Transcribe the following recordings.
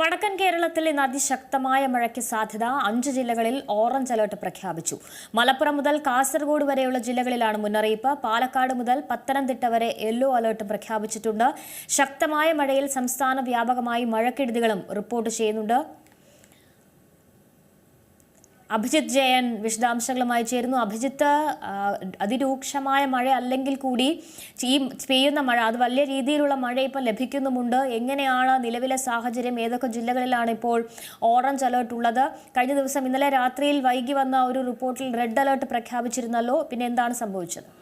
വടക്കൻ കേരളത്തിൽ ഇന്ന് അതിശക്തമായ മഴയ്ക്ക് സാധ്യത. അഞ്ച് ജില്ലകളിൽ ഓറഞ്ച് അലർട്ട് പ്രഖ്യാപിച്ചു. മലപ്പുറം മുതൽ കാസർഗോഡ് വരെയുള്ള ജില്ലകളിലാണ് മുന്നറിയിപ്പ്. പാലക്കാട് മുതൽ പത്തനംതിട്ട വരെ യെല്ലോ അലർട്ട് പ്രഖ്യാപിച്ചിട്ടുണ്ട്. ശക്തമായ മഴയിൽ സംസ്ഥാന വ്യാപകമായി മഴക്കെടുതികളും റിപ്പോർട്ട് ചെയ്യുന്നുണ്ട്. അഭിജിത്ത് ജയൻ വിശദാംശങ്ങളുമായി ചേരുന്നു. അഭിജിത്ത് അതിരൂക്ഷമായ മഴ അല്ലെങ്കിൽ കൂടി ഈ പെയ്യുന്ന മഴ അത് വലിയ രീതിയിലുള്ള മഴ ഇപ്പം ലഭിക്കുന്നുമുണ്ട്. എങ്ങനെയാണ് നിലവിലെ സാഹചര്യം? ഏതൊക്കെ ജില്ലകളിലാണ് ഇപ്പോൾ ഓറഞ്ച് അലേർട്ട് ഉള്ളത്? കഴിഞ്ഞ ദിവസം ഇന്നലെ രാത്രിയിൽ വൈകി വന്ന ഒരു റിപ്പോർട്ടിൽ റെഡ് അലേർട്ട് പ്രഖ്യാപിച്ചിരുന്നല്ലോ. പിന്നെ എന്താണ് സംഭവിച്ചത്?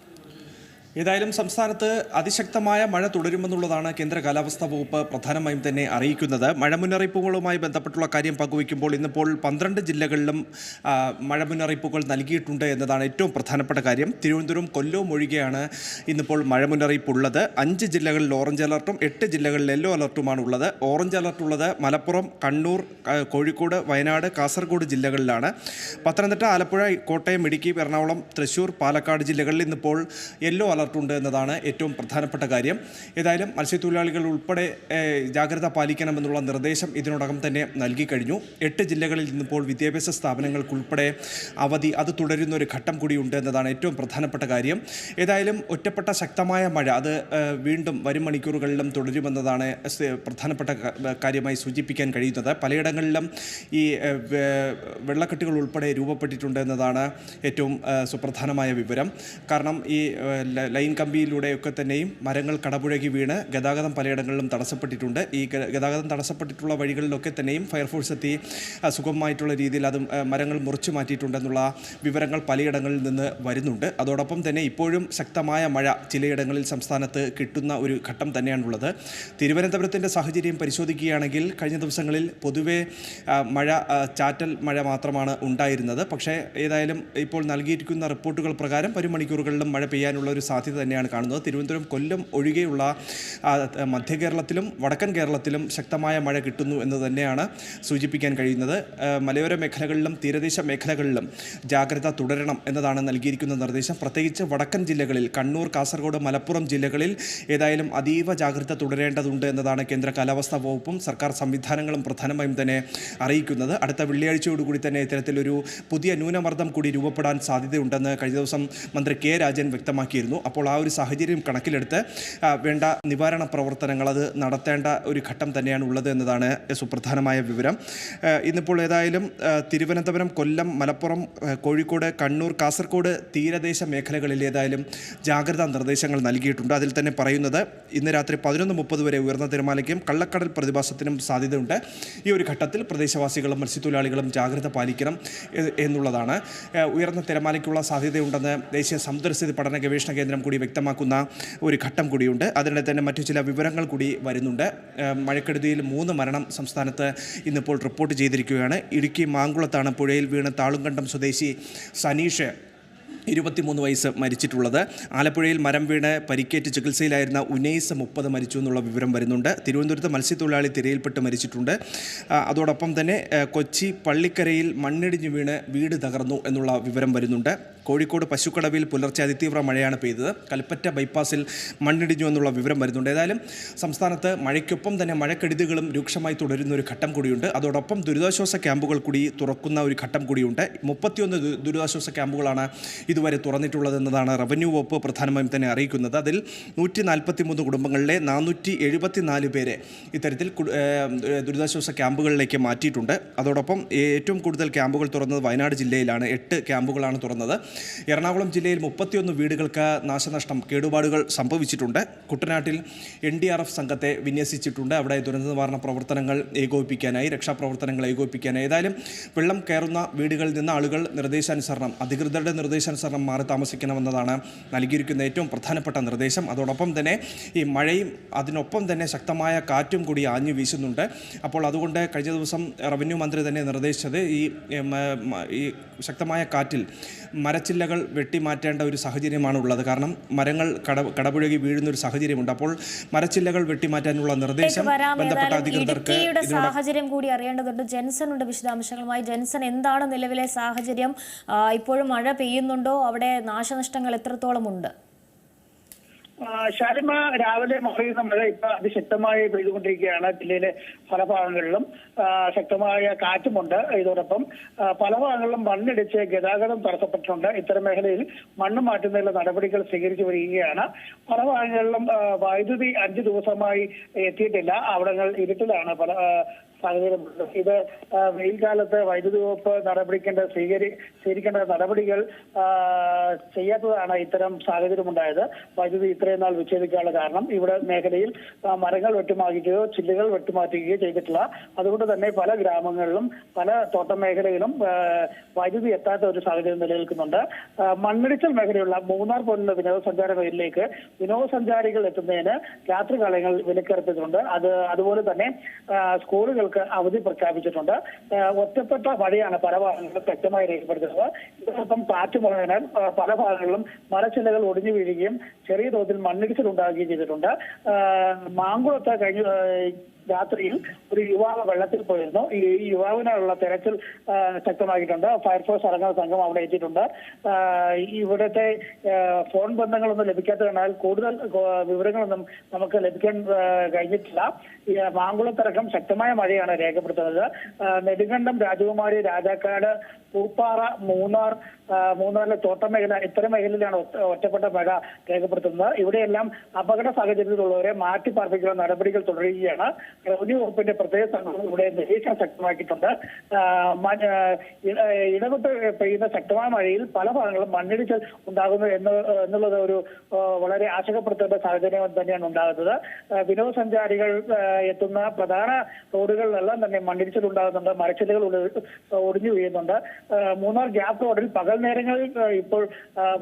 ഏതായാലും സംസ്ഥാനത്ത് അതിശക്തമായ മഴ തുടരുമെന്നുള്ളതാണ് കേന്ദ്ര കാലാവസ്ഥാ വകുപ്പ് പ്രധാനമായും തന്നെ അറിയിക്കുന്നത്. മഴ മുന്നറിയിപ്പുകളുമായി ബന്ധപ്പെട്ടുള്ള കാര്യം പങ്കുവയ്ക്കുമ്പോൾ ഇന്നിപ്പോൾ പന്ത്രണ്ട് ജില്ലകളിലും മഴ മുന്നറിയിപ്പുകൾ നൽകിയിട്ടുണ്ട് എന്നതാണ് ഏറ്റവും പ്രധാനപ്പെട്ട കാര്യം. തിരുവനന്തപുരം കൊല്ലവും ഒഴികെയാണ് ഇന്നിപ്പോൾ മഴ മുന്നറിയിപ്പ് ഉള്ളത് അഞ്ച് ജില്ലകളിൽ ഓറഞ്ച് അലർട്ടും എട്ട് ജില്ലകളിൽ യെല്ലോ അലർട്ടുമാണ് ഉള്ളത്. ഓറഞ്ച് അലർട്ട് ഉള്ളത് മലപ്പുറം കണ്ണൂർ കോഴിക്കോട് വയനാട് കാസർഗോഡ് ജില്ലകളിലാണ്. പത്തനംതിട്ട ആലപ്പുഴ കോട്ടയം ഇടുക്കി എറണാകുളം തൃശൂർ പാലക്കാട് ജില്ലകളിൽ ഇന്നിപ്പോൾ യെല്ലോ അലർട്ടുണ്ട് എന്നതാണ് ഏറ്റവും പ്രധാനപ്പെട്ട കാര്യം. ഏതായാലും മത്സ്യത്തൊഴിലാളികൾ ഉൾപ്പെടെ ജാഗ്രത പാലിക്കണമെന്നുള്ള നിർദ്ദേശം ഇതിനോടകം തന്നെ നൽകി കഴിഞ്ഞു. എട്ട് ജില്ലകളിൽ നിന്നിപ്പോൾ വിദ്യാഭ്യാസ സ്ഥാപനങ്ങൾക്കുൾപ്പെടെ അവധി അത് തുടരുന്ന ഒരു ഘട്ടം കൂടിയുണ്ട് എന്നതാണ് ഏറ്റവും പ്രധാനപ്പെട്ട കാര്യം. ഏതായാലും ഒറ്റപ്പെട്ട ശക്തമായ മഴ അത് വീണ്ടും വരും മണിക്കൂറുകളിലും തുടരുമെന്നതാണ് പ്രധാനപ്പെട്ട കാര്യമായി സൂചിപ്പിക്കാൻ കഴിയുന്നത്. പലയിടങ്ങളിലും ഈ വെള്ളക്കെട്ടുകൾ ഉൾപ്പെടെ രൂപപ്പെട്ടിട്ടുണ്ട് എന്നതാണ് ഏറ്റവും സുപ്രധാനമായ വിവരം. കാരണം ഈ ലൈൻ കമ്പിയിലൂടെയൊക്കെ തന്നെയും മരങ്ങൾ കടപുഴകി വീണ് ഗതാഗതം പലയിടങ്ങളിലും തടസ്സപ്പെട്ടിട്ടുണ്ട്. ഈ ഗതാഗതം തടസ്സപ്പെട്ടിട്ടുള്ള വഴികളിലൊക്കെ തന്നെയും ഫയർഫോഴ്സ് എത്തി സുഗമമായിട്ടുള്ള രീതിയിൽ അതും മരങ്ങൾ മുറിച്ചു മാറ്റിയിട്ടുണ്ടെന്നുള്ള വിവരങ്ങൾ പലയിടങ്ങളിൽ നിന്ന് വരുന്നുണ്ട്. അതോടൊപ്പം തന്നെ ഇപ്പോഴും ശക്തമായ മഴ ചിലയിടങ്ങളിൽ സംസ്ഥാനത്ത് കിട്ടുന്ന ഒരു ഘട്ടം തന്നെയാണുള്ളത്. തിരുവനന്തപുരത്തിന്റെ സാഹചര്യം പരിശോധിക്കുകയാണെങ്കിൽ കഴിഞ്ഞ ദിവസങ്ങളിൽ പൊതുവെ മഴ ചാറ്റൽ മഴ മാത്രമാണ് ഉണ്ടായിരുന്നത്. പക്ഷേ ഏതായാലും ഇപ്പോൾ നൽകിയിരിക്കുന്ന റിപ്പോർട്ടുകൾ പ്രകാരം വരും മണിക്കൂറുകളിലും മഴ പെയ്യാനുള്ള ഒരു തന്നെയാണ് കാണുന്നത്. തിരുവനന്തപുരം കൊല്ലം ഒഴികെയുള്ള മധ്യ കേരളത്തിലും വടക്കൻ കേരളത്തിലും ശക്തമായ മഴ കിട്ടുന്നു എന്ന് തന്നെയാണ് സൂചിപ്പിക്കാൻ കഴിയുന്നത്. മലയോര മേഖലകളിലും തീരദേശ മേഖലകളിലും ജാഗ്രത തുടരണം എന്നതാണ് നൽകിയിരിക്കുന്ന നിർദ്ദേശം. പ്രത്യേകിച്ച് വടക്കൻ ജില്ലകളിൽ കണ്ണൂർ കാസർഗോഡ് മലപ്പുറം ജില്ലകളിൽ ഏതായാലും അതീവ ജാഗ്രത തുടരേണ്ടതുണ്ട് എന്നതാണ് കേന്ദ്ര കാലാവസ്ഥാ വകുപ്പും സർക്കാർ സംവിധാനങ്ങളും പ്രധാനമായും തന്നെ അറിയിക്കുന്നത്. അടുത്ത വെള്ളിയാഴ്ചയോടുകൂടി തന്നെ ഇത്തരത്തിലൊരു പുതിയ ന്യൂനമർദ്ദം കൂടി രൂപപ്പെടാൻ സാധ്യതയുണ്ടെന്ന് കഴിഞ്ഞ ദിവസം മന്ത്രി കെ രാജൻ വ്യക്തമാക്കിയിരുന്നു. അപ്പോൾ ആ ഒരു സാഹചര്യം കണക്കിലെടുത്ത് വേണ്ട നിവാരണ പ്രവർത്തനങ്ങൾ അത് നടത്തേണ്ട ഒരു ഘട്ടം തന്നെയാണ് ഉള്ളത് എന്നതാണ് സുപ്രധാനമായ വിവരം. ഇന്നിപ്പോൾ ഏതായാലും തിരുവനന്തപുരം കൊല്ലം മലപ്പുറം കോഴിക്കോട് കണ്ണൂർ കാസർഗോഡ് തീരദേശ മേഖലകളിൽ ഏതായാലും ജാഗ്രതാ നിർദ്ദേശങ്ങൾ നൽകിയിട്ടുണ്ട്. അതിൽ തന്നെ പറയുന്നത് ഇന്ന് രാത്രി പതിനൊന്ന് മുപ്പത് വരെ ഉയർന്ന തിരമാലയ്ക്കും കള്ളക്കടൽ പ്രതിഭാസത്തിനും സാധ്യതയുണ്ട്. ഈ ഒരു ഘട്ടത്തിൽ പ്രദേശവാസികളും മത്സ്യത്തൊഴിലാളികളും ജാഗ്രത പാലിക്കണം എന്നുള്ളതാണ്. ഉയർന്ന തിരമാലയ്ക്കുള്ള സാധ്യതയുണ്ടെന്ന് ദേശീയ സമുദ്രസ്ഥിതി പഠന ഗവേഷണ കേന്ദ്രം കൂടി വ്യക്തമാക്കുന്ന ഒരു ഘട്ടം കൂടിയുണ്ട്. അതിനിടെ തന്നെ മറ്റു ചില വിവരങ്ങൾ കൂടി വരുന്നുണ്ട്. മഴക്കെടുതിയിൽ മൂന്ന് മരണം സംസ്ഥാനത്ത് ഇന്നിപ്പോൾ റിപ്പോർട്ട് ചെയ്തിരിക്കുകയാണ്. ഇടുക്കി മാങ്കുളത്താണ് പുഴയിൽ വീണ് താളുംകണ്ടം സ്വദേശി സനീഷ് ഇരുപത്തിമൂന്ന് വയസ്സ് മരിച്ചിട്ടുള്ളത്. ആലപ്പുഴയിൽ മരം വീണ് പരിക്കേറ്റ് ചികിത്സയിലായിരുന്ന ഉനൈസ് മുപ്പത് മരിച്ചു എന്നുള്ള വിവരം വരുന്നുണ്ട്. തിരുവനന്തപുരത്ത് മത്സ്യത്തൊഴിലാളി തിരയിൽപ്പെട്ട് മരിച്ചിട്ടുണ്ട്. അതോടൊപ്പം തന്നെ കൊച്ചി പള്ളിക്കരയിൽ മണ്ണിടിഞ്ഞു വീണ് വീട് തകർന്നു എന്നുള്ള വിവരം വരുന്നുണ്ട്. കോഴിക്കോട് പശുക്കടവിൽ പുലർച്ചെ അതിതീവ്ര മഴയാണ് പെയ്തത്. കൽപ്പറ്റ ബൈപ്പാസിൽ മണ്ണിടിഞ്ഞു എന്നുള്ള വിവരം വരുന്നുണ്ട്. ഏതായാലും സംസ്ഥാനത്ത് മഴയ്ക്കൊപ്പം തന്നെ മഴക്കെടുതികളും രൂക്ഷമായി തുടരുന്ന ഒരു ഘട്ടം കൂടിയുണ്ട്. അതോടൊപ്പം ദുരിതാശ്വാസ ക്യാമ്പുകൾ കൂടി തുറക്കുന്ന ഒരു ഘട്ടം കൂടിയുണ്ട്. മുപ്പത്തിയൊന്ന് ദുരിതാശ്വാസ ക്യാമ്പുകളാണ് ഇതുവരെ തുറന്നിട്ടുള്ളതെന്നതാണ് റവന്യൂ വകുപ്പ് പ്രധാനമായും തന്നെ അറിയിക്കുന്നത്. അതിൽ നൂറ്റി നാൽപ്പത്തി മൂന്ന് കുടുംബങ്ങളിലെ നാനൂറ്റി എഴുപത്തി നാല് പേരെ ഇത്തരത്തിൽ ദുരിതാശ്വാസ ക്യാമ്പുകളിലേക്ക് മാറ്റിയിട്ടുണ്ട്. അതോടൊപ്പം ഏറ്റവും കൂടുതൽ ക്യാമ്പുകൾ തുറന്നത് വയനാട് ജില്ലയിലാണ്. എട്ട് ക്യാമ്പുകളാണ് തുറന്നത്. എറണാകുളം ജില്ലയിൽ മുപ്പത്തിയൊന്ന് വീടുകൾക്ക് നാശനഷ്ടം കേടുപാടുകൾ സംഭവിച്ചിട്ടുണ്ട്. കുട്ടനാട്ടിൽ എൻ ഡി ആർ എഫ് സംഘത്തെ വിന്യസിച്ചിട്ടുണ്ട്. അവിടെ ദുരന്ത നിവാരണ പ്രവർത്തനങ്ങൾ ഏകോപിപ്പിക്കാനായി രക്ഷാപ്രവർത്തനങ്ങൾ ഏകോപിപ്പിക്കാനായി. ഏതായാലും വെള്ളം കയറുന്ന വീടുകളിൽ നിന്ന് ആളുകൾ നിർദ്ദേശാനുസരണം അധികൃതരുടെ നിർദ്ദേശാനുസരണം മാറി താമസിക്കണമെന്നതാണ് നൽകിയിരിക്കുന്ന ഏറ്റവും പ്രധാനപ്പെട്ട നിർദ്ദേശം. അതോടൊപ്പം തന്നെ ഈ മഴയും അതിനൊപ്പം തന്നെ ശക്തമായ കാറ്റും കൂടി ആഞ്ഞു വീശുന്നുണ്ട്. അപ്പോൾ അതുകൊണ്ട് കഴിഞ്ഞ ദിവസം റവന്യൂ മന്ത്രി തന്നെ നിർദ്ദേശിച്ചത് ഈ ശക്തമായ കാറ്റിൽ മരച്ചില്ലകൾ വെട്ടിമാറ്റേണ്ട ഒരു സാഹചര്യമാണ് ഉള്ളത് കാരണം മരങ്ങൾ കട കടപുഴകി വീഴുന്ന ഒരു സാഹചര്യമുണ്ട്. അപ്പോൾ മരച്ചില്ലകൾ വെട്ടിമാറ്റാനുള്ള നിർദ്ദേശം ബന്ധപ്പെട്ട അധികൃതർക്ക് സാഹചര്യം കൂടി അറിയേണ്ടതുണ്ട്. ജെൻസൺ ഉണ്ട് വിശദാംശങ്ങളുമായി. ജെൻസൺ എന്താണ് നിലവിലെ സാഹചര്യം? ഇപ്പോഴും മഴ പെയ്യുന്നുണ്ടോ? അവിടെ നാശനഷ്ടങ്ങൾ എത്രത്തോളം ഉണ്ട്? ശാലിമ രാവിലെ മറിയുന്ന മഴ ഇപ്പൊ അതിശക്തമായി പെയ്തുകൊണ്ടിരിക്കുകയാണ് ജില്ലയിലെ പല ഭാഗങ്ങളിലും. ശക്തമായ കാറ്റുമുണ്ട്. ഇതോടൊപ്പം പല ഭാഗങ്ങളിലും മണ്ണിടിച്ച് ഗതാഗതം തടസ്സപ്പെട്ടിട്ടുണ്ട്. ഇത്തരം മേഖലയിൽ മണ്ണ് മാറ്റുന്നതിനുള്ള നടപടികൾ സ്വീകരിച്ചു വരികയാണ്. പല ഭാഗങ്ങളിലും വൈദ്യുതി അഞ്ചു ദിവസമായി എത്തിയിട്ടില്ല. അവിടങ്ങൾ ഇരുട്ടിലാണ് പല സാഹചര്യം. ഇത് വെയിൽ കാലത്ത് വൈദ്യുതി വകുപ്പ് നടപടിക്കേണ്ട സ്വീകരി സ്വീകരിക്കേണ്ട നടപടികൾ ചെയ്യാത്തതാണ് ഇത്തരം സാഹചര്യമുണ്ടായത്. വൈദ്യുതി ഇത്രയും നാൾ വിച്ഛേദിക്കാനുള്ള കാരണം ഇവിടെ മേഖലയിൽ മരങ്ങൾ വെട്ടിമാറ്റുകയോ ചില്ലുകൾ വെട്ടിമാറ്റുകയോ ചെയ്തിട്ടില്ല. അതുകൊണ്ട് തന്നെ പല ഗ്രാമങ്ങളിലും പല തോട്ടം മേഖലയിലും വൈദ്യുതി എത്താത്ത ഒരു സാഹചര്യം നിലനിൽക്കുന്നുണ്ട്. മണ്ണിടിച്ചൽ മേഖലയുള്ള മൂന്നാർ പോലുള്ള വിനോദസഞ്ചാര മേഖലയിലേക്ക് വിനോദസഞ്ചാരികൾ എത്തുന്നതിന് രാത്രികാലങ്ങൾ വിലക്കേർപ്പിച്ചിട്ടുണ്ട് അത് അതുപോലെ തന്നെ സ്കൂളുകൾക്ക് അവധി പ്രഖ്യാപിച്ചിട്ടുണ്ട്. ഒറ്റപ്പെട്ട മഴയാണ് പല ഭാഗങ്ങളിലും വ്യക്തമായി രേഖപ്പെടുത്തുന്നത്. ഇതോടൊപ്പം കാറ്റ് മുഴുവനാൽ പല ഭാഗങ്ങളിലും മരച്ചില്ലകൾ ഒടിഞ്ഞു വീഴുകയും ചെറിയ തോതിൽ മണ്ണിടിച്ചിൽ ഉണ്ടാകുകയും ചെയ്തിട്ടുണ്ട്. മാങ്കുളത്ത് കഴിഞ്ഞ രാത്രിയിൽ ഒരു യുവാവ് വെള്ളത്തിൽ പോയിരുന്നു. ഈ യുവാവിനുള്ള തെരച്ചിൽ ശക്തമാക്കിയിട്ടുണ്ട്. ഫയർഫോഴ്സ് അടങ്ങുന്ന സംഘം അവിടെ എത്തിയിട്ടുണ്ട്. ഇവിടുത്തെ ഫോൺ ബന്ധങ്ങളൊന്നും ലഭിക്കാത്തതിനാൽ കൂടുതൽ വിവരങ്ങളൊന്നും നമുക്ക് ലഭിക്കാൻ കഴിഞ്ഞിട്ടില്ല. മാങ്കുളത്തിറക്കം ശക്തമായ മഴയാണ് രേഖപ്പെടുത്തുന്നത്. നെടുങ്കണ്ടം രാജകുമാരി രാജാക്കാട് പൂപ്പാറ മൂന്നാർ മൂന്നാറിലെ തോട്ടം മേഖല ഇത്തരം മേഖലയിലാണ് ഒറ്റ- ഒറ്റപ്പെട്ട മഴ രേഖപ്പെടുത്തുന്നത്. ഇവിടെയെല്ലാം അപകട സാഹചര്യത്തിലുള്ളവരെ മാറ്റി പാർപ്പിക്കുന്ന നടപടികൾ തുടരുകയാണ്. റവന്യൂ വകുപ്പിന്റെ പ്രത്യേക സംഘം ഇവിടെ നിരീക്ഷണം ശക്തമാക്കിയിട്ടുണ്ട്. ഇടപെട്ട് പെയ്യുന്ന ശക്തമായ മഴയിൽ പല ഭാഗങ്ങളും മണ്ണിടിച്ചിൽ ഉണ്ടാകുന്നു എന്ന് എന്നുള്ളത് ഒരു വളരെ ആശങ്കപ്പെടുത്തേണ്ട സാഹചര്യം തന്നെയാണ് ഉണ്ടാകുന്നത്. വിനോദസഞ്ചാരികൾ എത്തുന്ന പ്രധാന റോഡുകളിലെല്ലാം തന്നെ മണ്ണിടിച്ചിൽ ഉണ്ടാകുന്നുണ്ട്. മരച്ചിലുകൾ ഒടി- ഒടിഞ്ഞു വീഴുന്നുണ്ട്. മൂന്നാർ ഗ്യാപ് റോഡിൽ പകൽ നേരങ്ങളിൽ ഇപ്പോൾ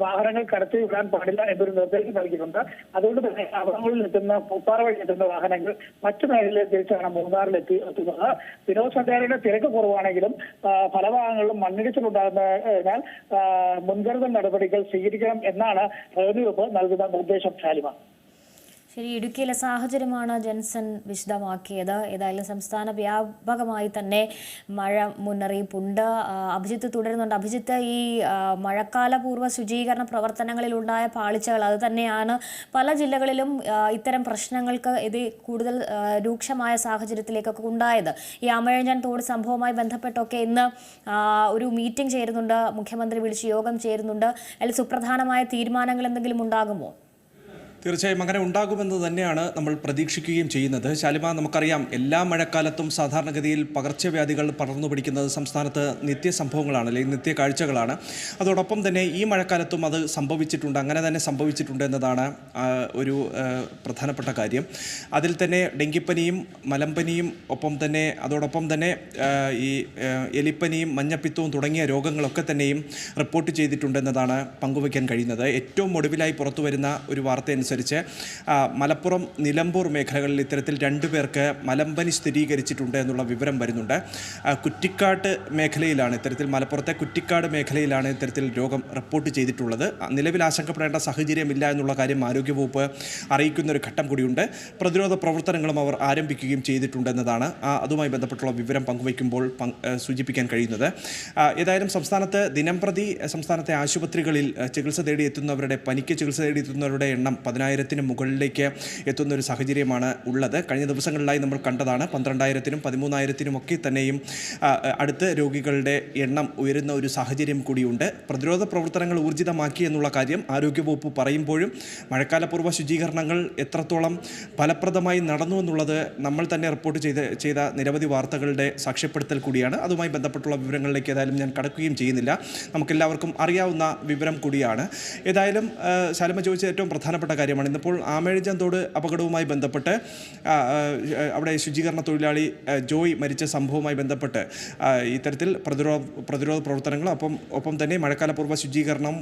വാഹനങ്ങൾ കടത്തി വിടാൻ പാടില്ല എന്നൊരു നിർദ്ദേശം നൽകിയിട്ടുണ്ട്. അതുകൊണ്ട് തന്നെ അവിടങ്ങളിൽ എത്തുന്ന പൂപ്പാറ വഴി എത്തുന്ന വാഹനങ്ങൾ മറ്റു മേഖലയിൽ തിരിച്ചാണ് മൂന്നാറിൽ എത്തി എത്തുന്നത്. വിനോദസഞ്ചാരികളുടെ തിരക്ക് കുറവാണെങ്കിലും പല ഭാഗങ്ങളിലും മണ്ണിടിച്ചിലുണ്ടാകുന്നതിനാൽ മുൻകരുതൽ നടപടികൾ സ്വീകരിക്കണം എന്നാണ് റവന്യൂ വകുപ്പ് നൽകുന്ന നിർദ്ദേശം ശാലിമ ശരി ഇടുക്കിയിലെ സാഹചര്യമാണ് ജെൻസൺ വിശദമാക്കിയത്. ഏതായാലും സംസ്ഥാന വ്യാപകമായി തന്നെ മഴ മുന്നറിയിപ്പുണ്ട്. അഭിജിത്ത് തുടരുന്നുണ്ട്. അഭിജിത്ത് ഈ മഴക്കാലപൂർവ ശുചീകരണ പ്രവർത്തനങ്ങളിലുണ്ടായ പാളിച്ചകൾ അത് തന്നെയാണ്. പല ജില്ലകളിലും ഇത്തരം പ്രശ്നങ്ങൾക്ക് ഇത് കൂടുതൽ രൂക്ഷമായ സാഹചര്യത്തിലേക്കൊക്കെ ഉണ്ടായത്. ഈ അമഴഞ്ചൻ തോട് സംഭവവുമായി ബന്ധപ്പെട്ടൊക്കെ ഇന്ന് ഒരു മീറ്റിംഗ് ചേരുന്നുണ്ട്. മുഖ്യമന്ത്രി വിളിച്ച് യോഗം ചേരുന്നുണ്ട്. അതിൽ സുപ്രധാനമായ തീരുമാനങ്ങൾ എന്തെങ്കിലും ഉണ്ടാകുമോ? തീർച്ചയായും അങ്ങനെ ഉണ്ടാകുമെന്ന് തന്നെയാണ് നമ്മൾ പ്രതീക്ഷിക്കുകയും ചെയ്യുന്നത്. ശാലിമ നമുക്കറിയാം എല്ലാ മഴക്കാലത്തും സാധാരണഗതിയിൽ പകർച്ചവ്യാധികൾ പടർന്നു പിടിക്കുന്നത് സംസ്ഥാനത്ത് നിത്യ സംഭവങ്ങളാണ് അല്ലെങ്കിൽ നിത്യ കാഴ്ചകളാണ്. അതോടൊപ്പം തന്നെ ഈ മഴക്കാലത്തും അത് സംഭവിച്ചിട്ടുണ്ട് അങ്ങനെ തന്നെ സംഭവിച്ചിട്ടുണ്ട് എന്നതാണ് ഒരു പ്രധാനപ്പെട്ട കാര്യം. അതിൽ തന്നെ ഡെങ്കിപ്പനിയും മലമ്പനിയും ഒപ്പം തന്നെ അതോടൊപ്പം തന്നെ ഈ എലിപ്പനിയും മഞ്ഞപ്പിത്തവും തുടങ്ങിയ രോഗങ്ങളൊക്കെ തന്നെയും റിപ്പോർട്ട് ചെയ്തിട്ടുണ്ടെന്നതാണ് പങ്കുവയ്ക്കാൻ കഴിയുന്നത്. ഏറ്റവും ഒടുവിലായി പുറത്തു വരുന്ന ഒരു വാർത്ത അനുസരിച്ച് മലപ്പുറം നിലമ്പൂർ മേഖലകളിൽ ഇത്തരത്തിൽ രണ്ടു പേർക്ക് മലമ്പനി സ്ഥിരീകരിച്ചിട്ടുണ്ട് എന്നുള്ള വിവരം വരുന്നുണ്ട്. കുറ്റിക്കാട്ട് മേഖലയിലാണ് ഇത്തരത്തിൽ മലപ്പുറത്തെ കുറ്റിക്കാട് മേഖലയിലാണ് ഇത്തരത്തിൽ രോഗം റിപ്പോർട്ട് ചെയ്തിട്ടുള്ളത്. നിലവിൽ ആശങ്കപ്പെടേണ്ട സാഹചര്യമില്ല എന്നുള്ള കാര്യം ആരോഗ്യവകുപ്പ് അറിയിക്കുന്ന ഒരു ഘട്ടം കൂടിയുണ്ട്. പ്രതിരോധ പ്രവർത്തനങ്ങളും അവർ ആരംഭിക്കുകയും ചെയ്തിട്ടുണ്ടെന്നതാണ് അതുമായി ബന്ധപ്പെട്ടുള്ള വിവരം പങ്കുവയ്ക്കുമ്പോൾ പങ്ക്- സൂചിപ്പിക്കാൻ കഴിയുന്നത്. ഏതായാലും സംസ്ഥാനത്ത് ദിനംപ്രതി സംസ്ഥാനത്തെ ആശുപത്രികളിൽ ചികിത്സ തേടിയെത്തുന്നവരുടെ പനിക്ക് ചികിത്സ തേടിയെത്തുന്നവരുടെ എണ്ണം പതിനായിരത്തിന് മുകളിലേക്ക് എത്തുന്ന ഒരു സാഹചര്യമാണ് ഉള്ളത്. കഴിഞ്ഞ ദിവസങ്ങളിലായി നമ്മൾ കണ്ടതാണ് പന്ത്രണ്ടായിരത്തിനും പതിമൂന്നായിരത്തിനും ഒക്കെ തന്നെയും അടുത്ത് രോഗികളുടെ എണ്ണം ഉയരുന്ന ഒരു സാഹചര്യം കൂടിയുണ്ട്. പ്രതിരോധ പ്രവർത്തനങ്ങൾ ഊർജിതമാക്കി എന്നുള്ള കാര്യം ആരോഗ്യവകുപ്പ് പറയുമ്പോഴും മഴക്കാലപൂർവ ശുചീകരണങ്ങൾ എത്രത്തോളം ഫലപ്രദമായി നടന്നു എന്നുള്ളത് നമ്മൾ തന്നെ റിപ്പോർട്ട് ചെയ്ത് ചെയ്ത നിരവധി വാർത്തകളുടെ സാക്ഷ്യപ്പെടുത്തൽ കൂടിയാണ്. അതുമായി ബന്ധപ്പെട്ടുള്ള വിവരങ്ങളിലേക്ക് ഏതായാലും ഞാൻ കടക്കുകയും ചെയ്യുന്നില്ല. നമുക്കെല്ലാവർക്കും അറിയാവുന്ന വിവരം കൂടിയാണ്. ഏതായാലും ശാലമ്മ ചോദിച്ച ഏറ്റവും പ്രധാനപ്പെട്ട കാര്യമാണ്. ഇന്നിപ്പോൾ ആമേഴഞ്ചാൻ തോട് അപകടവുമായി ബന്ധപ്പെട്ട് അവിടെ ശുചീകരണ തൊഴിലാളി ജോയ് മരിച്ച സംഭവവുമായി ബന്ധപ്പെട്ട് ഇത്തരത്തിൽ പ്രതിരോധ പ്രതിരോധ പ്രവർത്തനങ്ങൾ അപ്പം ഒപ്പം തന്നെ മഴക്കാലപൂർവ ശുചീകരണം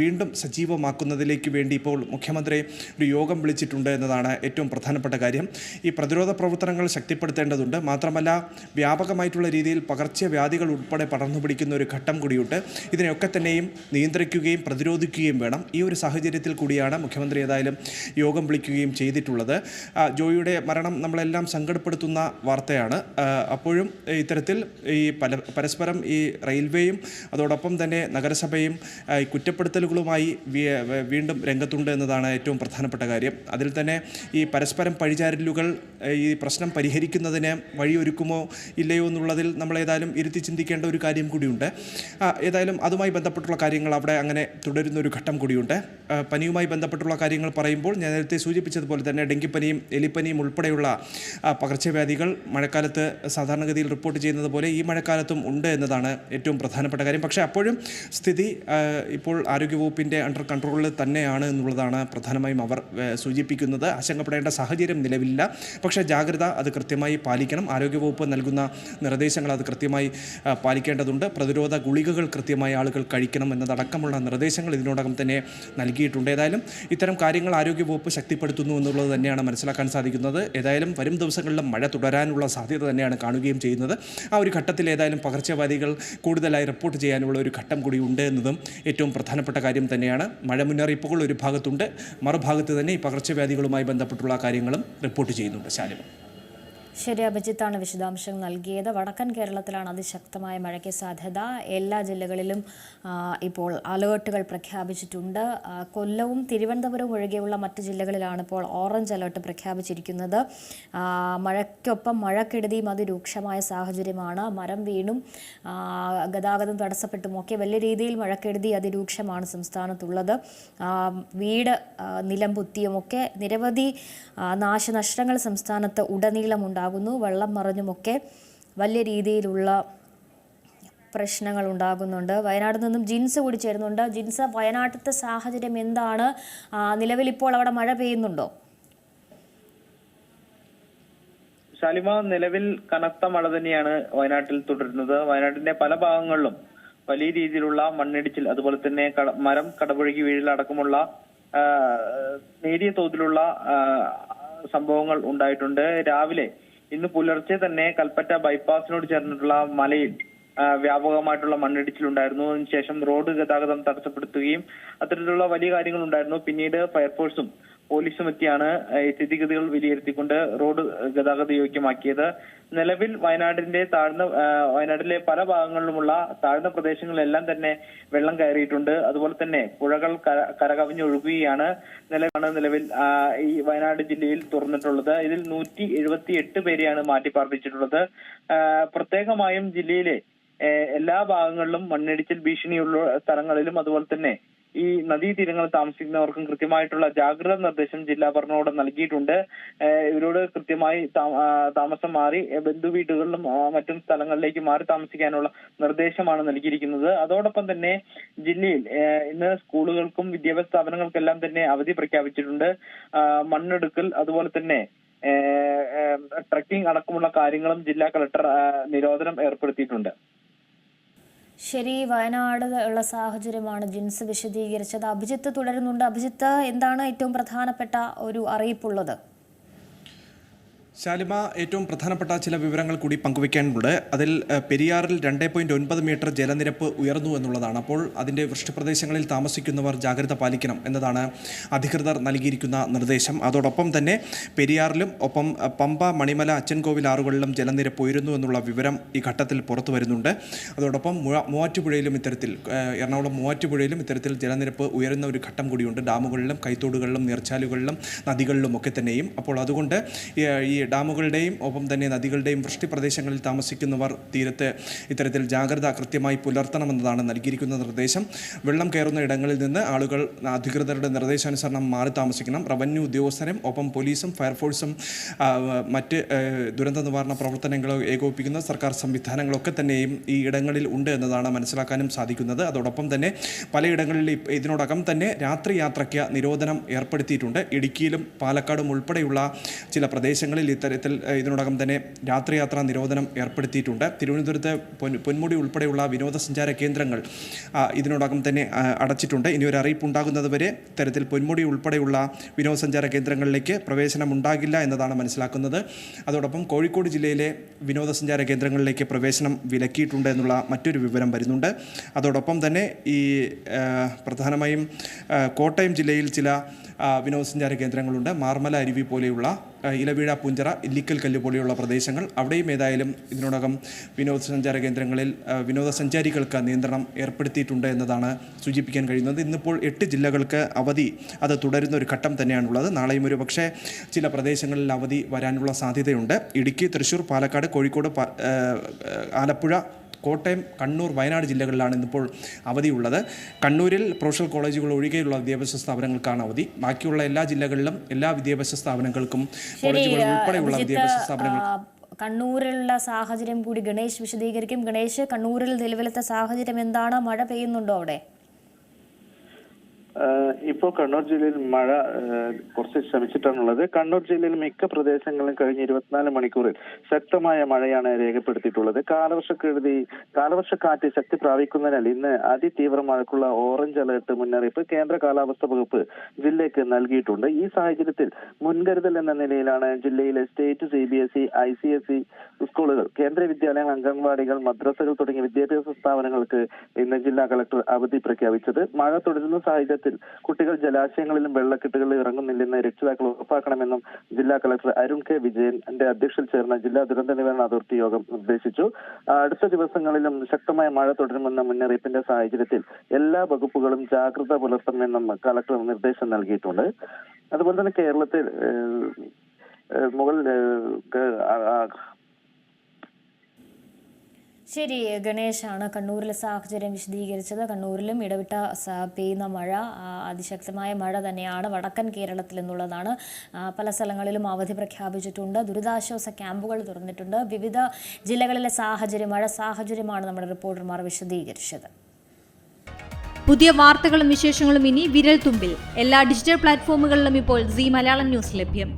വീണ്ടും സജീവമാക്കുന്നതിലേക്ക് വേണ്ടി ഇപ്പോൾ മുഖ്യമന്ത്രി ഒരു യോഗം വിളിച്ചിട്ടുണ്ട് എന്നതാണ് ഏറ്റവും പ്രധാനപ്പെട്ട കാര്യം. ഈ പ്രതിരോധ പ്രവർത്തനങ്ങൾ ശക്തിപ്പെടുത്തേണ്ടതുണ്ട്. മാത്രമല്ല വ്യാപകമായിട്ടുള്ള രീതിയിൽ പകർച്ചവ്യാധികൾ ഉൾപ്പെടെ പടർന്നു പിടിക്കുന്ന ഒരു ഘട്ടം കൂടിയുണ്ട്. ഇതിനെയൊക്കെ തന്നെയും നിയന്ത്രിക്കുകയും പ്രതിരോധിക്കുകയും വേണം. ഈ ഒരു സാഹചര്യത്തിൽ കൂടിയാണ് മുഖ്യമന്ത്രി ഏതായാലും ഏതായാലും യോഗം വിളിക്കുകയും ചെയ്തിട്ടുള്ളത്. ജോയിയുടെ മരണം നമ്മളെല്ലാം സങ്കടപ്പെടുത്തുന്ന വാർത്തയാണ്. അപ്പോഴും ഇത്തരത്തിൽ ഈ പല പരസ്പരം ഈ റെയിൽവേയും അതോടൊപ്പം തന്നെ നഗരസഭയും കുറ്റപ്പെടുത്തലുകളുമായി വീണ്ടും രംഗത്തുണ്ട് എന്നതാണ് ഏറ്റവും പ്രധാനപ്പെട്ട കാര്യം. അതിൽ തന്നെ ഈ പരസ്പരം പഴിചാരലുകൾ ഈ പ്രശ്നം പരിഹരിക്കുന്നതിന് വഴിയൊരുക്കുമോ ഇല്ലയോ എന്നുള്ളതിൽ നമ്മൾ ഏതായാലും ഇരുത്തി ചിന്തിക്കേണ്ട ഒരു കാര്യം കൂടിയുണ്ട്. ഏതായാലും അതുമായി ബന്ധപ്പെട്ടുള്ള കാര്യങ്ങൾ അവിടെ അങ്ങനെ തുടരുന്ന ഒരു ഘട്ടം കൂടിയുണ്ട്. പനിയുമായി ബന്ധപ്പെട്ടുള്ള കാര്യങ്ങൾ പറയുമ്പോൾ ഞാൻ നേരത്തെ സൂചിപ്പിച്ചതുപോലെ തന്നെ ഡെങ്കിപ്പനിയും എലിപ്പനിയും ഉൾപ്പെടെയുള്ള പകർച്ചവ്യാധികൾ മഴക്കാലത്ത് സാധാരണഗതിയിൽ റിപ്പോർട്ട് ചെയ്യുന്നത് പോലെ ഈ മഴക്കാലത്തും ഉണ്ട് എന്നതാണ് ഏറ്റവും പ്രധാനപ്പെട്ട കാര്യം. പക്ഷേ അപ്പോഴും സ്ഥിതി ഇപ്പോൾ ആരോഗ്യവകുപ്പിന്റെ അണ്ടർ കൺട്രോളിൽ തന്നെയാണ് എന്നുള്ളതാണ് പ്രധാനമായും അവർ സൂചിപ്പിക്കുന്നത്. ആശങ്കപ്പെടേണ്ട സാഹചര്യം നിലവില്ല പക്ഷേ ജാഗ്രത അത് കൃത്യമായി പാലിക്കണം. ആരോഗ്യവകുപ്പ് നൽകുന്ന നിർദ്ദേശങ്ങൾ അത് കൃത്യമായി പാലിക്കേണ്ടതുണ്ട്. പ്രതിരോധ ഗുളികകൾ കൃത്യമായി ആളുകൾ കഴിക്കണം എന്നതടക്കമുള്ള നിർദ്ദേശങ്ങൾ ഇതിനോടകം തന്നെ നൽകിയിട്ടുണ്ട്. ഏതായാലും ഇത്തരം കാര്യങ്ങൾ ആരോഗ്യവകുപ്പ് ശക്തിപ്പെടുത്തുന്നു എന്നുള്ളത് തന്നെയാണ് മനസ്സിലാക്കാൻ സാധിക്കുന്നത്. ഏതായാലും വരും ദിവസങ്ങളിലും മഴ തുടരാനുള്ള സാധ്യത തന്നെയാണ് കാണുകയും ചെയ്യുന്നത്. ആ ഒരു ഘട്ടത്തിൽ ഏതായാലും പകർച്ചവ്യാധികൾ കൂടുതലായി റിപ്പോർട്ട് ചെയ്യാനുള്ള ഒരു ഘട്ടം കൂടി ഉണ്ട് എന്നതും ഏറ്റവും പ്രധാനപ്പെട്ട കാര്യം തന്നെയാണ്. മഴ മുന്നറിയിപ്പുകൾ ഒരു ഭാഗത്തുണ്ട്. മറുഭാഗത്ത് തന്നെ ഈ പകർച്ചവ്യാധികളുമായി ബന്ധപ്പെട്ടുള്ള കാര്യങ്ങളും റിപ്പോർട്ട് ചെയ്യുന്നുണ്ട് ശാലിമ. ശരി അഭിജിത്താണ് വിശദാംശങ്ങൾ നൽകിയത്. വടക്കൻ കേരളത്തിലാണ് അതിശക്തമായ മഴയ്ക്ക് സാധ്യത. എല്ലാ ജില്ലകളിലും ഇപ്പോൾ അലേർട്ടുകൾ പ്രഖ്യാപിച്ചിട്ടുണ്ട്. കൊല്ലവും തിരുവനന്തപുരവും ഒഴികെയുള്ള മറ്റ് ജില്ലകളിലാണ് ഇപ്പോൾ ഓറഞ്ച് അലേർട്ട് പ്രഖ്യാപിച്ചിരിക്കുന്നത്. മഴയ്ക്കൊപ്പം മഴക്കെടുതിയും അതിരൂക്ഷമായ സാഹചര്യമാണ്. മരം വീണും ഗതാഗതം തടസ്സപ്പെട്ടുമൊക്കെ വലിയ രീതിയിൽ മഴക്കെടുതി അതിരൂക്ഷമാണ് സംസ്ഥാനത്തുള്ളത്. വീട് നിലം നിരവധി നാശനഷ്ടങ്ങൾ സംസ്ഥാനത്ത് ഉടനീളം ഉണ്ടാകുന്നു. വെള്ളം മറിഞ്ഞുമൊക്കെ വലിയ രീതിയിലുള്ള പ്രശ്നങ്ങൾ ഉണ്ടാകുന്നുണ്ട് വയനാട് നിന്നും ജിൻസ് കൂടി ചേരുന്നുണ്ട്. ജിൻസ് വയനാട്ടിലത്തെ സാഹചര്യം എന്താണ്? ഇപ്പോൾ അവിടെ മഴ പെയ്യുന്നുണ്ടോ? ശാലിമ നിലവിൽ കനത്ത മഴ തന്നെയാണ് വയനാട്ടിൽ തുടരുന്നത്. വയനാട്ടിന്റെ പല ഭാഗങ്ങളിലും വലിയ രീതിയിലുള്ള മണ്ണിടിച്ചിൽ അതുപോലെ തന്നെ മരം കടപുഴകി വീഴിലടക്കമുള്ള നേരിയ തോതിലുള്ള സംഭവങ്ങൾ ഉണ്ടായിട്ടുണ്ട്. രാവിലെ ഇന്ന് പുലർച്ചെ തന്നെ കൽപ്പറ്റ ബൈപ്പാസിനോട് ചേർന്നിട്ടുള്ള മലയിൽ വ്യാപകമായിട്ടുള്ള മണ്ണിടിച്ചിലുണ്ടായിരുന്നു. അതിനുശേഷം റോഡ് ഗതാഗതം തടസ്സപ്പെടുത്തുകയും അത്തരത്തിലുള്ള വലിയ കാര്യങ്ങൾ ഉണ്ടായിരുന്നു പിന്നീട് ഫയർഫോഴ്സും പോലീസും ചുമത്തിയാണ് ആ, ഈ സ്ഥിതിഗതികൾ വിലയിരുത്തിക്കൊണ്ട് റോഡ് ഗതാഗത യോഗ്യമാക്കിയത്. നിലവിൽ വയനാടിന്റെ താഴ്ന്ന വയനാട്ടിലെ പല ഭാഗങ്ങളിലുമുള്ള താഴ്ന്ന പ്രദേശങ്ങളിലെല്ലാം തന്നെ വെള്ളം കയറിയിട്ടുണ്ട്. അതുപോലെ തന്നെ പുഴകൾ കര കരകവിഞ്ഞൊഴുകുകയാണ്. നിലവിലാണ് നിലവിൽ ഈ വയനാട് ജില്ലയിൽ തുറന്നിട്ടുള്ളത്. ഇതിൽ നൂറ്റി എഴുപത്തി എട്ട് പേരെയാണ് മാറ്റിപ്പാർപ്പിച്ചിട്ടുള്ളത് പ്രത്യേകമായും ജില്ലയിലെ എല്ലാ ഭാഗങ്ങളിലും മണ്ണിടിച്ചിൽ ഭീഷണിയുള്ള സ്ഥലങ്ങളിലും അതുപോലെ തന്നെ ഈ നദീതീരങ്ങളിൽ താമസിക്കുന്നവർക്കും കൃത്യമായിട്ടുള്ള ജാഗ്രത നിർദ്ദേശം ജില്ലാ ഭരണകൂടം നൽകിയിട്ടുണ്ട്. ഇവരോട് കൃത്യമായി താമസം മാറി ബന്ധു വീടുകളിലും മറ്റും സ്ഥലങ്ങളിലേക്ക് മാറി താമസിക്കാനുള്ള നിർദ്ദേശമാണ് നൽകിയിരിക്കുന്നത്. അതോടൊപ്പം തന്നെ ജില്ലയിൽ ഇന്ന് സ്കൂളുകൾക്കും വിദ്യാഭ്യാസ സ്ഥാപനങ്ങൾക്കെല്ലാം തന്നെ അവധി പ്രഖ്യാപിച്ചിട്ടുണ്ട്. മണ്ണെടുക്കൽ അതുപോലെ തന്നെ ട്രക്കിംഗ് അടക്കമുള്ള കാര്യങ്ങളും ജില്ലാ കളക്ടർ നിരോധനം ഏർപ്പെടുത്തിയിട്ടുണ്ട്. ശരി വയനാട് ഉള്ള സാഹചര്യമാണ് ജിൻസ് വിശദീകരിച്ചത്. അഭിജിത്ത് തുടരുന്നുണ്ട്. അഭിജിത്ത് എന്താണ് ഏറ്റവും പ്രധാനപ്പെട്ട ഒരു അറിയിപ്പുള്ളത്? ശാലിമ ഏറ്റവും പ്രധാനപ്പെട്ട ചില വിവരങ്ങൾ കൂടി പങ്കുവയ്ക്കാനുണ്ട്. അതിൽ പെരിയാറിൽ രണ്ട് പോയിന്റ് ഒൻപത് മീറ്റർ ജലനിരപ്പ് ഉയർന്നു എന്നുള്ളതാണ്. അപ്പോൾ അതിന്റെ വൃഷ്ടിപ്രദേശങ്ങളിൽ താമസിക്കുന്നവർ ജാഗ്രത പാലിക്കണം എന്നതാണ് അധികൃതർ നൽകിയിരിക്കുന്ന നിർദ്ദേശം. അതോടൊപ്പം തന്നെ പെരിയാറിലും ഒപ്പം പമ്പ മണിമല അച്ചൻകോവിൽ ആറുകളിലും ജലനിരപ്പ് ഉയരുന്നു എന്നുള്ള വിവരം ഈ ഘട്ടത്തിൽ പുറത്തു വരുന്നുണ്ട്. അതോടൊപ്പം മൂവ- മൂവാറ്റുപുഴയിലും ഇത്തരത്തിൽ എറണാകുളം മൂവാറ്റുപുഴയിലും ഇത്തരത്തിൽ ജലനിരപ്പ് ഉയരുന്ന ഒരു ഘട്ടം കൂടിയുണ്ട്. ഡാമുകളിലും കൈത്തോടുകളിലും നീർച്ചാലുകളിലും നദികളിലും ഒക്കെ തന്നെയും. അപ്പോൾ അതുകൊണ്ട് ഈ ഡാമുകളുടെയും ഒപ്പം തന്നെ നദികളുടെയും വൃഷ്ടി പ്രദേശങ്ങളിൽ താമസിക്കുന്നവർ തീരത്ത് ഇത്തരത്തിൽ ജാഗ്രത കൃത്യമായി പുലർത്തണമെന്നതാണ് നൽകിയിരിക്കുന്ന നിർദ്ദേശം. വെള്ളം കയറുന്ന ഇടങ്ങളിൽ നിന്ന് ആളുകൾ അധികൃതരുടെ നിർദ്ദേശാനുസരണം മാറി താമസിക്കണം. റവന്യൂ ഉദ്യോഗസ്ഥരും ഒപ്പം പോലീസും ഫയർഫോഴ്സും മറ്റ് ദുരന്ത നിവാരണ പ്രവർത്തനങ്ങൾ ഏകോപിപ്പിക്കുന്ന സർക്കാർ സംവിധാനങ്ങളൊക്കെ തന്നെയും ഈ ഇടങ്ങളിൽ ഉണ്ട് എന്നതാണ് മനസ്സിലാക്കാനും സാധിക്കുന്നത്. അതോടൊപ്പം തന്നെ പലയിടങ്ങളിൽ ഇതിനോടകം തന്നെ രാത്രി യാത്രയ്ക്ക് നിരോധനം ഏർപ്പെടുത്തിയിട്ടുണ്ട്. ഇടുക്കിയിലും പാലക്കാടും ഉൾപ്പെടെയുള്ള ചില പ്രദേശങ്ങളിൽ ഇത്തരത്തിൽ ഇതിനോടകം തന്നെ രാത്രിയാത്രാ നിരോധനം ഏർപ്പെടുത്തിയിട്ടുണ്ട്. തിരുവനന്തപുരത്ത് പൊന്മുടി ഉൾപ്പെടെയുള്ള വിനോദസഞ്ചാര കേന്ദ്രങ്ങൾ ഇതിനോടകം തന്നെ അടച്ചിട്ടുണ്ട്. ഇനി ഒരു അറിയിപ്പ് ഉണ്ടാകുന്നതുവരെ ഇത്തരത്തിൽ പൊന്മുടി ഉൾപ്പെടെയുള്ള വിനോദസഞ്ചാര കേന്ദ്രങ്ങളിലേക്ക് പ്രവേശനം ഉണ്ടാകില്ല എന്നതാണ് മനസ്സിലാക്കുന്നത്. അതോടൊപ്പം കോഴിക്കോട് ജില്ലയിലെ വിനോദസഞ്ചാര കേന്ദ്രങ്ങളിലേക്ക് പ്രവേശനം വിലക്കിയിട്ടുണ്ട് എന്നുള്ള മറ്റൊരു വിവരം വരുന്നുണ്ട്. അതോടൊപ്പം തന്നെ ഈ പ്രധാനമായും കോട്ടയം ജില്ലയിൽ ചില വിനോദസഞ്ചാര കേന്ദ്രങ്ങളുണ്ട്. മാർമല അരുവി പോലെയുള്ള ഇലവീഴ പുഞ്ചറ ഇല്ലിക്കൽ കല്ല് പോലെയുള്ള പ്രദേശങ്ങൾ. അവിടെയും ഏതായാലും ഇതിനോടകം വിനോദസഞ്ചാര കേന്ദ്രങ്ങളിൽ വിനോദസഞ്ചാരികൾക്ക് നിയന്ത്രണം ഏർപ്പെടുത്തിയിട്ടുണ്ട് എന്നതാണ് സൂചിപ്പിക്കാൻ കഴിയുന്നത്. ഇന്നിപ്പോൾ എട്ട് ജില്ലകൾക്ക് അവധി അത് തുടരുന്ന ഒരു ഘട്ടം തന്നെയാണുള്ളത്. നാളെയും ഒരു പക്ഷേ ചില പ്രദേശങ്ങളിൽ അവധി വരാനുള്ള സാധ്യതയുണ്ട്. ഇടുക്കി തൃശ്ശൂർ പാലക്കാട് കോഴിക്കോട് ആലപ്പുഴ കോട്ടയം കണ്ണൂർ വയനാട് ജില്ലകളിലാണ് ഇന്നിപ്പോൾ അവധിയുള്ളത്. കണ്ണൂരിൽ പ്രൊഫഷണൽ കോളേജുകൾ ഒഴികെയുള്ള വിദ്യാഭ്യാസ സ്ഥാപനങ്ങൾക്കാണ് അവധി. ബാക്കിയുള്ള എല്ലാ ജില്ലകളിലും എല്ലാ വിദ്യാഭ്യാസ സ്ഥാപനങ്ങൾക്കും കോളേജുകൾ ഉൾപ്പെടെയുള്ള വിദ്യാഭ്യാസ സ്ഥാപനങ്ങൾ കണ്ണൂരിലുള്ള സാഹചര്യം കൂടി ഗണേഷ് വിശദീകരിക്കും. ഗണേഷ് കണ്ണൂരിൽ നിലവിലത്തെ സാഹചര്യം എന്താണ്? മഴ പെയ്യുന്നുണ്ടോ അവിടെ? ഏഹ് ഇപ്പോ കണ്ണൂർ ജില്ലയിൽ മഴ കുറച്ച് ശമിച്ചിട്ടാണുള്ളത്. കണ്ണൂർ ജില്ലയിൽ മിക്ക പ്രദേശങ്ങളിലും കഴിഞ്ഞ ഇരുപത്തിനാല് മണിക്കൂറിൽ ശക്തമായ മഴയാണ് രേഖപ്പെടുത്തിയിട്ടുള്ളത്. കാലവർഷക്കെടുതി കാലവർഷക്കാറ്റ് ശക്തി പ്രാപിക്കുന്നതിനാൽ ഇന്ന് അതിതീവ്ര മഴക്കുള്ള ഓറഞ്ച് അലർട്ട് മുന്നറിയിപ്പ് കേന്ദ്ര കാലാവസ്ഥ വകുപ്പ് ജില്ലയ്ക്ക് നൽകിയിട്ടുണ്ട്. ഈ സാഹചര്യത്തിൽ മുൻകരുതൽ എന്ന നിലയിലാണ് ജില്ലയിലെ state C B S E I C S E സ്കൂളുകൾ കേന്ദ്ര വിദ്യാലയങ്ങൾ അംഗൻവാടികൾ മദ്രസകൾ തുടങ്ങിയ വിദ്യാഭ്യാസ സ്ഥാപനങ്ങൾക്ക് ഇന്ന് ജില്ലാ കളക്ടർ അവധി പ്രഖ്യാപിച്ചത്. മഴ തുടരുന്ന സാഹചര്യത്തിൽ കുട്ടികൾ ജലാശയങ്ങളിലും വെള്ളക്കെട്ടുകളിലും ഇറങ്ങുന്നില്ലെന്ന് രക്ഷിതാക്കൾ ഉറപ്പാക്കണമെന്നും ജില്ലാ കളക്ടർ അരുൺ കെ വിജയന്റെ അധ്യക്ഷതയിൽ ചേർന്ന ജില്ലാ ദുരന്ത നിവാരണ അതോറിറ്റി യോഗം നിർദ്ദേശിച്ചു. അടുത്ത ദിവസങ്ങളിലും ശക്തമായ മഴ തുടരുമെന്ന മുന്നറിയിപ്പിന്റെ സാഹചര്യത്തിൽ എല്ലാ വകുപ്പുകളും ജാഗ്രത പുലർത്തണമെന്നും കളക്ടർ നിർദ്ദേശം നൽകിയിട്ടുണ്ട്. അതുപോലെ തന്നെ കേരളത്തിൽ ആ- ശരി ഗണേശാണ് കണ്ണൂരിലെ സാഹചര്യം വിശദീകരിച്ചത്. കണ്ണൂരിലും ഇടവിട്ട പെയ്യുന്ന മഴ അതിശക്തമായ മഴ തന്നെയാണ് വടക്കൻ കേരളത്തിൽ എന്നുള്ളതാണ് പല സ്ഥലങ്ങളിലും അവധി പ്രഖ്യാപിച്ചിട്ടുണ്ട്. ദുരിതാശ്വാസ ക്യാമ്പുകൾ തുറന്നിട്ടുണ്ട്. വിവിധ ജില്ലകളിലെ സാഹചര്യം മഴ സാഹചര്യമാണ് നമ്മുടെ റിപ്പോർട്ടർമാർ വിശദീകരിച്ചത്. പുതിയ വാർത്തകളും വിശേഷങ്ങളും ഇനി വിരൽ തുമ്പിൽ എല്ലാ ഡിജിറ്റൽ പ്ലാറ്റ്ഫോമുകളിലും ഇപ്പോൾ സി മലയാളം ന്യൂസ് ലഭ്യം.